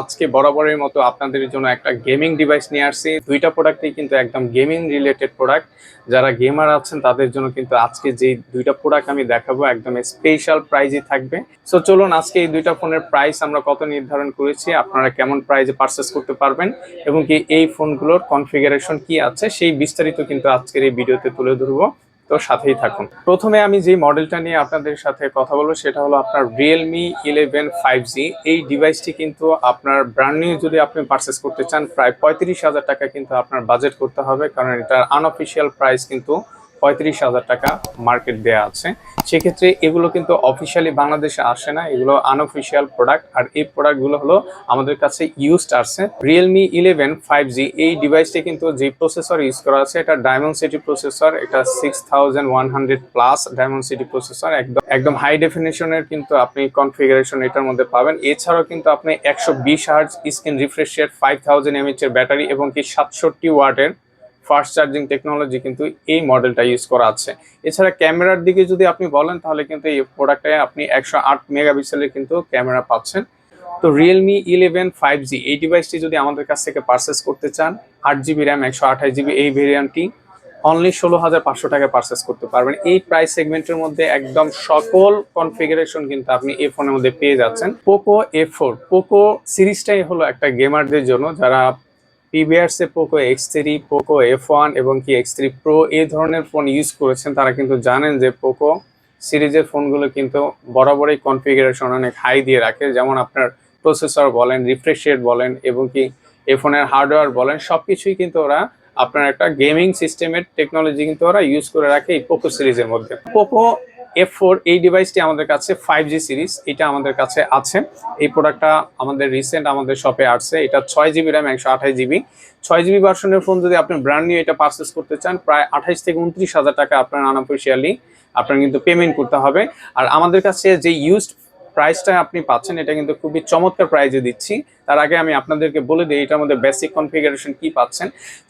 আজকে বরাবরের মতো আপনাদের জন্য একটা গেমিং ডিভাইস নিয়ে আসছি। দুইটা প্রোডাক্টই কিন্তু একদম গেমিং রিলেটেড প্রোডাক্ট যারা গেমার আছেন, তাদের জন্য কিন্তু আজকে যে দুইটা প্রোডাক্ট আমি দেখাবো, একদম স্পেশাল প্রাইজই থাকবে। সো চলুন আজকে এই দুইটা ফোনের প্রাইস আমরা কত নির্ধারণ করেছি, আপনারা কেমন প্রাইজে পারচেস করতে পারবেন এবং কি এই ফোনগুলোর কনফিগারেশন কি আছে, সেই বিস্তারিত কিন্তু আজকের এই ভিডিওতে তুলে ধরবো। তো সাথেই থাকুন। প্রথমে আমি যে মডেলটা নিয়ে আপনাদের সাথে কথা বলব, সেটা হলো আপনার রিয়েলমি ইলেভেন ফাইভ জি এই ডিভাইসটি কিন্তু আপনার ব্র্যান্ড নিউ যদি আপনি পারচেস করতে চান, প্রায় পঁয়ত্রিশ হাজার টাকা কিন্তু আপনার বাজেট করতে হবে, কারণ এটার আনঅফিসিয়াল প্রাইস কিন্তু পঁয়ত্রিশ হাজার টাকা মার্কেট দেয়া আছে। সেক্ষেত্রে এগুলো কিন্তু অফিসিয়ালি বাংলাদেশে আসে না। এগুলো আনঅফিসিয়াল প্রোডাক্ট আর এই প্রোডাক্টগুলো হলো আমাদের কাছে ইউজড আসছে রিয়েলমি ইলেভেন ফাইভ জি এই ডিভাইসটি কিন্তু যে প্রসেসর ইউজ করা আছে, এটা ডায়মন্ড সিটি প্রসেসর এটা six thousand one hundred plus Dimensity processor একদম একদম হাই ডেফিনেশনের কিন্তু আপনি কনফিগারেশন এটার মধ্যে পাবেন। এছাড়াও কিন্তু আপনি একশো বিশ hertz screen refresh rate five thousand mAh এর ব্যাটারি এবং কি সাতষট্টি ওয়াটের ফাস্ট চার্জিং টেকনোলজি কিন্তু এই মডেলটা ইউজ করা আছে। এছাড়া ক্যামেরার দিকে যদি আপনি বলেন, তাহলে কিন্তু এই প্রোডাক্টে আপনি একশো আট মেগাপিক্সেলের কিন্তু ক্যামেরা পাচ্ছেন। তো রিয়েলমি ইলেভেন ফাইভ জি এই ডিভাইসটি যদি আমাদের কাছ থেকে পারচেস করতে চান, আট জিবি র্যাম একশো আঠাশ জিবি এই ভেরিয়েন্টটি অনলি ষোলো হাজার পাঁচশো টাকায় পারচেস করতে পারবেন। এই প্রাইস সেগমেন্টের মধ্যে একদম সকল কনফিগারেশন কিন্তু আপনি এই ফোনের মধ্যে পেয়ে যাচ্ছেন। পোকো এ ফোর পোকো সিরিজটাই হলো একটা গেমারদের জন্য, যারা পিবিআরসে Poco X three Poco F one এবং কি এক্স থ্রি প্রো এই ধরনের ফোন ইউজ করেছেন, তারা কিন্তু জানেন যে পোকো সিরিজের ফোনগুলো কিন্তু বরাবরই কনফিগারেশন অনেক হাই দিয়ে রাখে। যেমন আপনার প্রসেসর বলেন রিফ্রেশ রেট বলেন এবং কি এ ফোনের হার্ডওয়্যার বলেন সব কিছুই কিন্তু ওরা আপনার একটা গেমিং সিস্টেমের টেকনোলজি কিন্তু ওরা ইউজ করে রাখে এই পোকো সিরিজের মধ্যে। পোকো এফ ফোর এই ডিভাইসটি আমাদের কাছে ফাইভ জি সিরিজ এটা আমাদের কাছে আছে। এই প্রোডাক্টটা আমাদের রিসেন্ট আমাদের শপে আসছে, এটা ছয় জিবি র্যাম একশো আঠাশ জিবি ছয় জিবি ভার্সনের ফোন যদি আপনি ব্র্যান্ড নিউ এটা পারচেস করতে চান, প্রায় আঠাইশ থেকে উনত্রিশ হাজার টাকা আপনার আনঅফিসিয়ালি আপনার কিন্তু পেমেন্ট করতে হবে। আর আমাদের কাছে যে ইউজড প্রাইসটা আপনি পাচ্ছেন, এটা কিন্তু খুবই চমৎকার প্রাইজে দিচ্ছি। তার আগে আমি আপনাদেরকে বলে দিই, এটার মধ্যে বেসিক কনফিগারেশন কি পাচ্ছেন?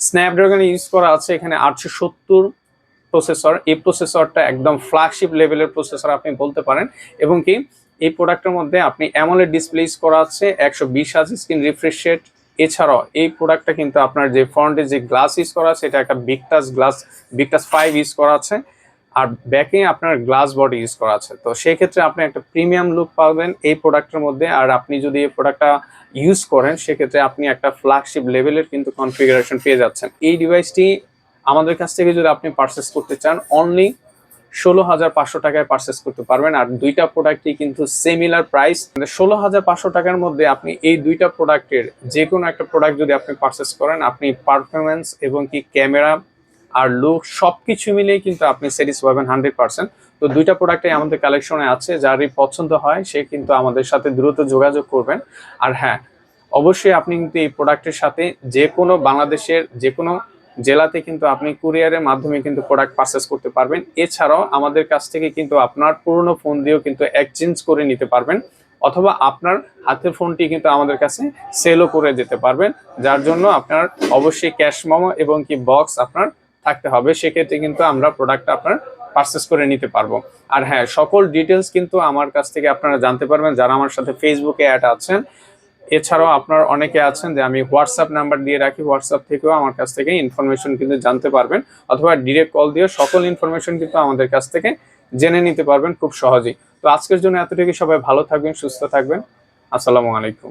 স্ন্যাপড্রাগন ইউজ করা আছে এখানে আটশো সত্তর প্রসেসর, এই প্রসেসরটা একদম ফ্ল্যাগশিপ লেভেলের প্রসেসর আপনি বলতে পারেন। এবং কি, এই প্রোডাক্টের মধ্যে আপনি অ্যামোলেড ডিসপ্লে ইউজ করা আছে, একশো বিশ হাজ স্ক্রিন রিফ্রেশ রেট এছাড়াও এই প্রোডাক্টটা কিন্তু আপনার যে ফ্রন্টে যে গ্লাস ইউজ করা আছে, এটা একটা Victus glass Victus five use করা আছে। আর ব্যাকে আপনার গ্লাস বডি ইউজ করা আছে। তো সেই ক্ষেত্রে আপনি একটা প্রিমিয়াম লুক পাবেন এই প্রোডাক্টের মধ্যে। আর আপনি যদি এই প্রোডাক্টটা ইউজ করেন, সেক্ষেত্রে আপনি একটা ফ্ল্যাগশিপ লেভেলের কিন্তু কনফিগারেশন পেয়ে যাচ্ছেন। এই ডিভাইসটি আমাদের কাছ থেকে যদি আপনি পারচেস করতে চান অনলি ষোলো হাজার পাঁচশো টাকায় পারচেস করতে পারবেন। আর দুইটা প্রোডাক্টই কিন্তু সিমিলার প্রাইস মানে ষোলো হাজার পাঁচশো টাকার মধ্যে আপনি এই দুইটা প্রোডাক্টের যে কোনো একটা প্রোডাক্ট যদি আপনি পারচেস করেন, আপনি পারফরমেন্স এবং কি ক্যামেরা আর লুক সব কিছু মিলিয়ে কিন্তু আপনি স্যাটিস পাবেন হান্ড্রেড পার্সেন্ট তো দুইটা প্রোডাক্টই আমাদের কালেকশনে আছে, যারই পছন্দ হয়, সে কিন্তু আমাদের সাথে দ্রুত যোগাযোগ করবেন। আর হ্যাঁ অবশ্যই আপনি কিন্তু এই প্রোডাক্টের সাথে যে কোনো বাংলাদেশের যে কোনো জেলাতে কিন্তু আপনি কুরিয়ারের মাধ্যমে কিন্তু প্রোডাক্ট পারচেস করতে পারবেন। এছাড়াও আমাদের কাছ থেকে কিন্তু আপনার পুরনো ফোন দিয়েও কিন্তু এক্সচেঞ্জ করে নিতে পারবেন অথবা আপনার হাতের ফোনটি কিন্তু আমাদের কাছে সেলও করে যেতে পারবেন। যার জন্য আপনার অবশ্যই ক্যাশ মোমো এবং কি বক্স আপনার থাকতে হবে। সেক্ষেত্রে কিন্তু আমরা প্রোডাক্টটা আপনার পারচেস করে নিতে পারব। আর হ্যাঁ সকল ডিটেলস কিন্তু আমার কাছ থেকে আপনারা জানতে পারবেন। যারা আমার সাথে ফেসবুকে অ্যাড আছেন এছাড়াও আপনার অনেকে আছেন যে আমি হোয়াটসঅ্যাপ নাম্বার দিয়ে রাখি হোয়াটসঅ্যাপ থেকেও আমার কাছ থেকে ইনফরমেশন কিন্তু জানতে পারবেন অথবা ডিরেক্ট কল দিয়ে সকল ইনফরমেশন কিন্তু আমাদের কাছ থেকে জেনে নিতে পারবেন খুব সহজেই। তো আজকের জন্য এতটুকু সবাই ভালো থাকবেন, সুস্থ থাকবেন। আসসালামু আলাইকুম।